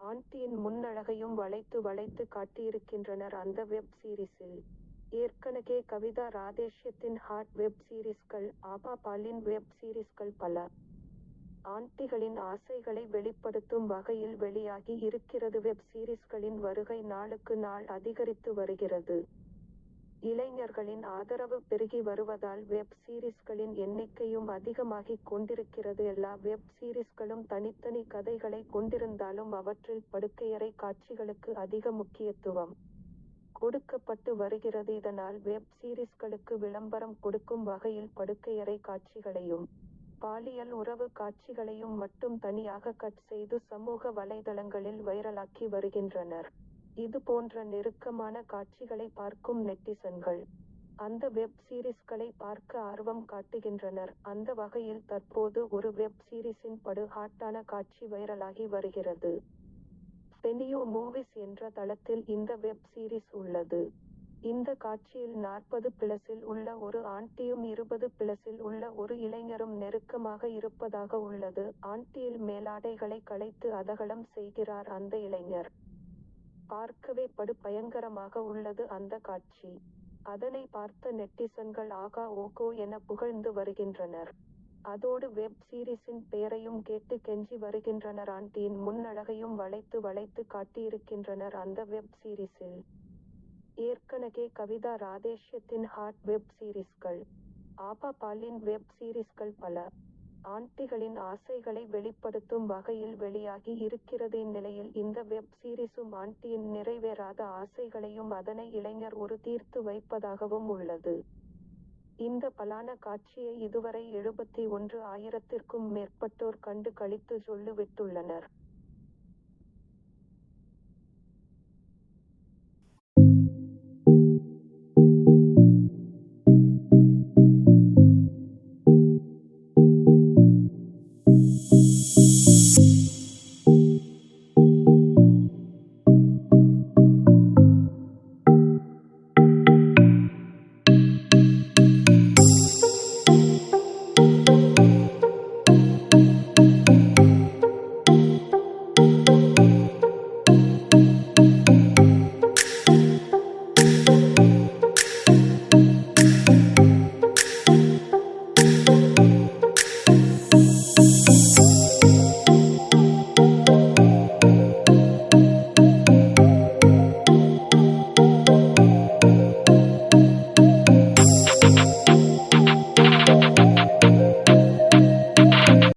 ஆண்டியின் முன்னழகையும் வளைத்து வளைத்து காட்டியிருக்கின்றனர் அந்த வெப் சீரிஸில் ஏற்கனவே கவிதா ராதேஷ்யத்தின் ஹாட் வெப் சீரிஸ்கள் ஆபா பாலின் வெப் சீரிஸ்கள் பல. ஆண்டிகளின் ஆசைகளை வெளிப்படுத்தும் வகையில் வெளியாகி இருக்கிறது வெப் சீரிஸ்களின் வருகை நாளுக்கு நாள் அதிகரித்து வருகிறது. இளைஞர்களின் ஆதரவு பெருகி வருவதால் வெப் சீரிஸ்களின் எண்ணிக்கையும் அதிகமாகிக் கொண்டிருக்கிறது. எல்லா வெப் சீரிஸ்களும் தனித்தனி கதைகளை கொண்டிருந்தாலும் அவற்றில் படுக்கையறை காட்சிகளுக்கு அதிக முக்கியத்துவம் கொடுக்கப்பட்டு வருகிறது. இதனால் வெப் சீரிஸ்களுக்கு விளம்பரம் கொடுக்கும் வகையில் படுக்கையறை காட்சிகளையும் பாலியல் உறவு காட்சிகளையும் மட்டும் தனியாக கட் செய்து சமூக வலைதளங்களில் வைரலாக்கி வருகின்றனர். இது போன்ற நெருக்கமான காட்சிகளை பார்க்கும் நெட்டிசன்கள். அந்த வெப் சீரிஸ்களை பார்க்க ஆர்வம் காட்டுகின்றனர். அந்த வகையில் தற்போது ஒரு வெப் சீரிஸின் படு ஹாட்டான காட்சி வைரலாகி வருகிறது. பெனியோ மூவிஸ் என்ற தளத்தில் இந்த வெப் சீரிஸ் உள்ளது. இந்த காட்சியில் நாற்பது பிளஸில் உள்ள ஒரு ஆண்டியும் இருபது பிளஸில் உள்ள ஒரு இளைஞரும் நெருக்கமாக இருப்பதாக உள்ளது. ஆண்டியில் மேலாடைகளை களைத்து அதகலம் செய்கிறார் அந்த இளைஞர். பார்க்கவே படு பயங்கரமாக உள்ளது அந்த காட்சி. அதனை பார்த்த நெட்டிசன்கள் ஆகா ஓகோ என புகழ்ந்து வருகின்றனர். அதோடு வெப் சீரிஸின் பெயரையும் கேட்டு கெஞ்சி வருகின்றனர். ஆண்டியின் முன்னழகையும் வளைத்து வளைத்து காட்டியிருக்கின்றனர் அந்த வெப் சீரிஸில். ஏற்கனவே கவிதா ராதேஷ்யத்தின் ஹாட் வெப் சீரிஸ்கள். ஆபா பாலின் வெப் சீரிஸ்கள் பல. ஆண்டிகளின் ஆசைகளை வெளிப்படுத்தும் வகையில் வெளியாகி இருக்கிறது இந்நிலையில் இந்த வெப் சீரிஸும் ஆண்டியின் நிறைவேறாத ஆசைகளையும் அதனை இளைஞர் ஒரு தீர்த்து வைப்பதாகவும் உள்ளது. இந்த பலான காட்சியை இதுவரை எழுபத்தி ஒன்று ஆயிரத்திற்கும் மேற்பட்டோர் கண்டு கழித்து சொல்லிவிட்டுள்ளனர்.